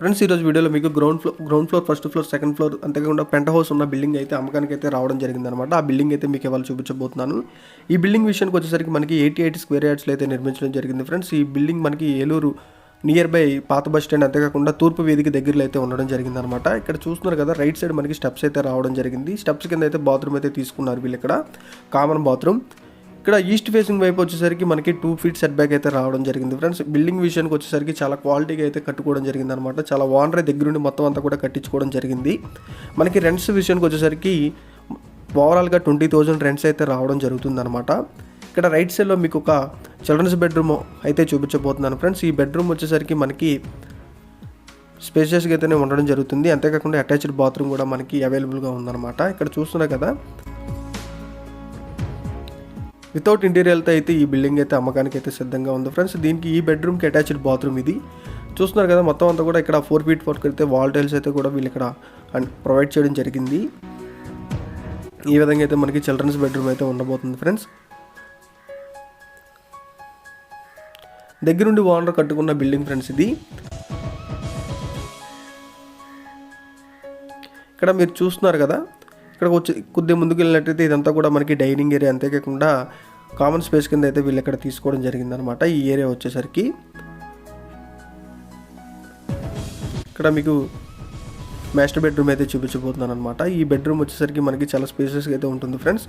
Friends ఈరోజు వీడియోలో మీకు ground floor ground floor first floor second floor అంతేకాకుండా పెంట్ హౌస్ ఉన్న బిల్డింగ్ అయితే అమ్మకానికి అయితే రావడం జరిగిందనమాట ఆ బిల్డింగ్ అయితే మీకు ఇవాళ చూపించబోతున్నాను. ఈ బిల్డింగ్ విషయానికి వచ్చేసరికి మనకి ఎయిటీ ఎయిట్ స్క్వేర్ యార్డ్స్లో అయితే నిర్మించడం జరిగింది ఫ్రెండ్స్. ఈ బిల్డింగ్ మనకి ఏలూరు నియర్ బై పాత బస్ స్టాండ్ అంతేకాకుండా తూర్పు వేదిక దగ్గరలో అయితే ఉండడం జరిగిందనమాట ఇక్కడ చూస్తున్నారు కదా రైట్ సైడ్ మనకి స్టెప్స్ అయితే రావడం జరిగింది. స్టెప్స్ కింద అయితే బాత్రూమ్ అయితే తీసుకున్నారు వీళ్ళు ఇక్కడ కామన్ బాత్రూమ్ ఇక్కడ ఈస్ట్ ఫేసింగ్ వైపు వచ్చేసరికి మనకి టూ ఫీట్ సెట్ బ్యాక్ అయితే రావడం జరిగింది. ఫ్రెండ్స్ బిల్డింగ్ విషయానికి వచ్చేసరికి చాలా క్వాలిటీగా అయితే కట్టుకోవడం జరిగింది అనమాట చాలా ఓనర్ దగ్గరుండి మొత్తం అంతా కూడా కట్టించుకోవడం జరిగింది. మనకి రెంట్స్ విషయానికి వచ్చేసరికి ఓవరాల్గా ట్వంటీ థౌజండ్ రెంట్స్ అయితే రావడం జరుగుతుంది అనమాట ఇక్కడ రైట్ సైడ్లో మీకు ఒక చిల్డ్రన్స్ బెడ్రూమ్ అయితే చూపించబోతున్నాను ఫ్రెండ్స్. ఈ బెడ్రూమ్ వచ్చేసరికి మనకి స్పేషియస్గా అయితేనే ఉండడం జరుగుతుంది. అంతేకాకుండా అటాచ్డ్ బాత్రూమ్ కూడా మనకి అవైలబుల్గా ఉందన్నమాట. ఇక్కడ చూస్తున్నా కదా వితౌట్ ఇంటీరియర్తో అయితే ఈ బిల్డింగ్ అయితే అమ్మకానికి అయితే సిద్ధంగా ఉంది. ఫ్రెండ్స్ దీనికి ఈ బెడ్రూమ్కి అటాచ్డ్ బాత్రూమ్ ఇది. చూస్తున్నారు కదా మొత్తం అంతా కూడా ఇక్కడ ఫోర్ ఫీట్ ఫోర్ అయితే వాల్ టైల్స్ అయితే కూడా వీళ్ళు ఇక్కడ ప్రొవైడ్ చేయడం జరిగింది. ఈ విధంగా అయితే మనకి చిల్డ్రన్స్ బెడ్రూమ్ అయితే ఉండబోతుంది ఫ్రెండ్స్ దగ్గరుండి ఓనర్ కట్టుకున్న బిల్డింగ్ ఫ్రెండ్స్ ఇది. ఇక్కడ మీరు చూస్తున్నారు కదా ఇక్కడ వచ్చి కొద్దిగా ముందుకు వెళ్ళినట్టయితే ఇదంతా కూడా మనకి డైనింగ్ ఏరియా అంతేకాకుండా కామన్ స్పేస్ కింద అయితే వీళ్ళు ఇక్కడ తీసుకోవడం జరిగిందనమాట ఈ ఏరియా వచ్చేసరికి ఇక్కడ మీకు మాస్టర్ బెడ్రూమ్ అయితే చూపించబోతున్నాను అనమాట ఈ బెడ్రూమ్ వచ్చేసరికి మనకి చాలా స్పేసెస్గా అయితే ఉంటుంది ఫ్రెండ్స్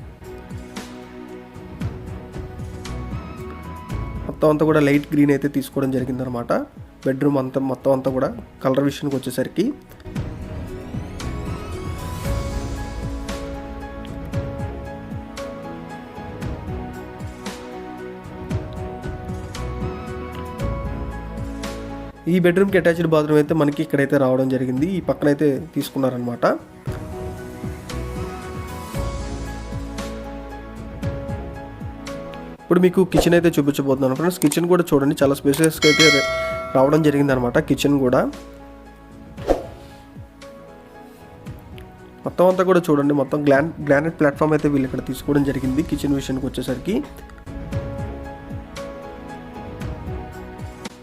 మొత్తం అంతా కూడా లైట్ గ్రీన్ అయితే తీసుకోవడం జరిగిందనమాట బెడ్రూమ్ అంతా మొత్తం అంతా కూడా కలర్ విషయానికి వచ్చేసరికి. ఈ బెడ్రూమ్కి అటాచ్డ్ బాత్రూమ్ అయితే మనకి ఇక్కడైతే రావడం జరిగింది. ఈ పక్కన అయితే తీసుకున్నారనమాట ఇప్పుడు మీకు కిచెన్ అయితే చూపించబోతున్నాను ఫ్రెండ్స్. కిచెన్ కూడా చూడండి చాలా స్పేసెస్కి అయితే రావడం జరిగింది అనమాట కిచెన్ కూడా. మొత్తం అంతా కూడా చూడండి మొత్తం గ్లాన్ గ్లానెట్ ప్లాట్ఫామ్ అయితే వీళ్ళు ఇక్కడ తీసుకోవడం జరిగింది కిచెన్ విషయానికి వచ్చేసరికి.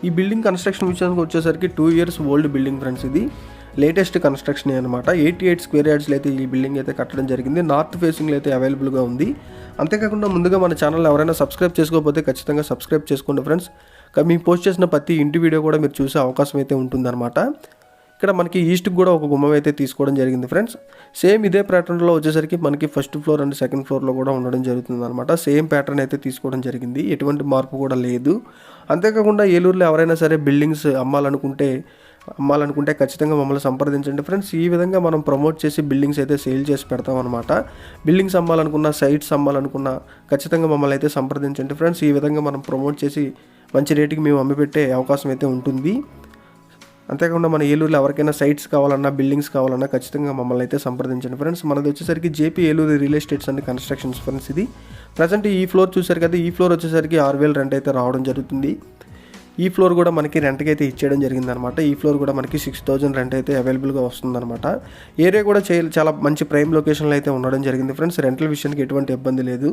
ఈ బిల్డింగ్ కన్స్ట్రక్షన్ విషయానికి వచ్చేసరికి two years old building friends ఇది. లేటెస్ట్ కన్స్ట్రక్షన్ అనమాట ఎయిటీ ఎయిట్ స్క్వేర్ యార్డ్స్లో అయితే ఈ బిల్డింగ్ అయితే కట్టడం జరిగింది. నార్త్ ఫేసింగ్లో అయితే అవైలబుల్గా ఉంది. అంతేకాకుండా ముందుగా మన ఛానల్ ఎవరైనా సబ్స్క్రైబ్ చేసుకోకపోతే ఖచ్చితంగా సబ్స్క్రైబ్ చేసుకోండి ఫ్రెండ్స్ మేము పోస్ట్ చేసిన ప్రతి ఇంటి వీడియో కూడా మీరు చూసే అవకాశం అయితే ఉంటుందన్నమాట. ఇక్కడ మనకి ఈస్ట్కి కూడా ఒక గుమ్మం అయితే తీసుకోవడం జరిగింది ఫ్రెండ్స్. సేమ్ ఇదే ప్యాటర్న్లో వచ్చేసరికి మనకి ఫస్ట్ ఫ్లోర్ అండ్ సెకండ్ ఫ్లోర్లో కూడా ఉండడం జరుగుతుంది అనమాట సేమ్ ప్యాటర్న్ అయితే తీసుకోవడం జరిగింది. ఎటువంటి మార్పు కూడా లేదు. అంతేకాకుండా ఏలూరులో ఎవరైనా సరే బిల్డింగ్స్ అమ్మాలనుకుంటే అమ్మాలనుకుంటే ఖచ్చితంగా మమ్మల్ని సంప్రదించండి ఫ్రెండ్స్. ఈ విధంగా మనం ప్రమోట్ చేసి బిల్డింగ్స్ అయితే సేల్ చేసి పెడతాం అనమాట బిల్డింగ్స్ అమ్మాలనుకున్న సైట్స్ అమ్మాలనుకున్న ఖచ్చితంగా మమ్మల్ని అయితే సంప్రదించండి ఫ్రెండ్స్. ఈ విధంగా మనం ప్రమోట్ చేసి మంచి రేటుకి మేము అమ్మిపెట్టే అవకాశం అయితే ఉంటుంది. అంతేకాకుండా మన ఏలూరులో ఎవరికైనా సైట్స్ కావాలన్నా బిల్డింగ్స్ కావాలన్నా ఖచ్చితంగా మమ్మల్ని అయితే సంప్రదించండి. ఫ్రెండ్స్ మనది వచ్చేసరికి JP Eluru real estates and constructions friends ఇది. ప్రజెంట్ ఈ ఫ్లోర్ చూసారు కదా ఈ ఫ్లోర్ వచ్చేసరికి ఆరు వేలు రెంట్ అయితే రావడం జరుగుతుంది. ఈ ఫ్లోర్ కూడా మనకి రెంట్కి అయితే ఇచ్చేయడం జరిగిందనమాట ఈ ఫ్లోర్ కూడా మనకి సిక్స్ థౌజండ్ రెంట్ అయితే అవైలబుల్గా వస్తుందన్నమాట. ఏరియా కూడా చే చాలా మంచి ప్రైమ్ లొకేషన్లో అయితే ఉండడం జరిగింది ఫ్రెండ్స్ రెంటల్ విషయానికి ఎటువంటి ఇబ్బంది లేదు.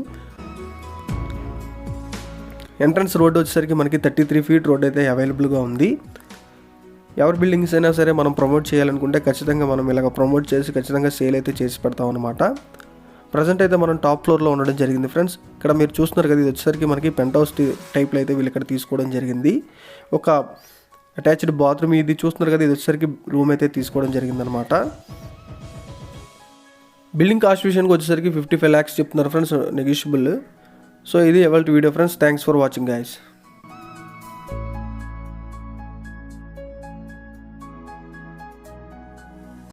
ఎంట్రన్స్ రోడ్ వచ్చేసరికి మనకి థర్టీ త్రీ ఫీట్ రోడ్ అయితే అవైలబుల్గా ఉంది. ఎవరి బిల్డింగ్స్ అయినా సరే మనం ప్రమోట్ చేయాలనుకుంటే ఖచ్చితంగా మనం ఇలాగ ప్రమోట్ చేసి ఖచ్చితంగా సేల్ అయితే చేసి పెడతాం అనమాట ప్రజెంట్ అయితే మనం టాప్ ఫ్లోర్లో ఉండడం జరిగింది ఫ్రెండ్స్ ఇక్కడ మీరు చూస్తున్నారు కదా ఇది వచ్చేసరికి మనకి పెంట్ హౌస్ టైప్లో అయితే వీళ్ళు ఇక్కడ తీసుకోవడం జరిగింది. ఒక అటాచ్డ్ బాత్రూమ్ ఇది చూస్తున్నారు కదా ఇది వచ్చేసరికి రూమ్ అయితే తీసుకోవడం జరిగింది అనమాట బిల్డింగ్ కాస్ట్ విషయానికి వచ్చేసరికి ఫిఫ్టీ ఫైవ్ ల్యాక్స్ చెప్తున్నారు ఫ్రెండ్స్ నెగిషియబుల్ సో ఇది ఎవరి video friends thanks for watching guys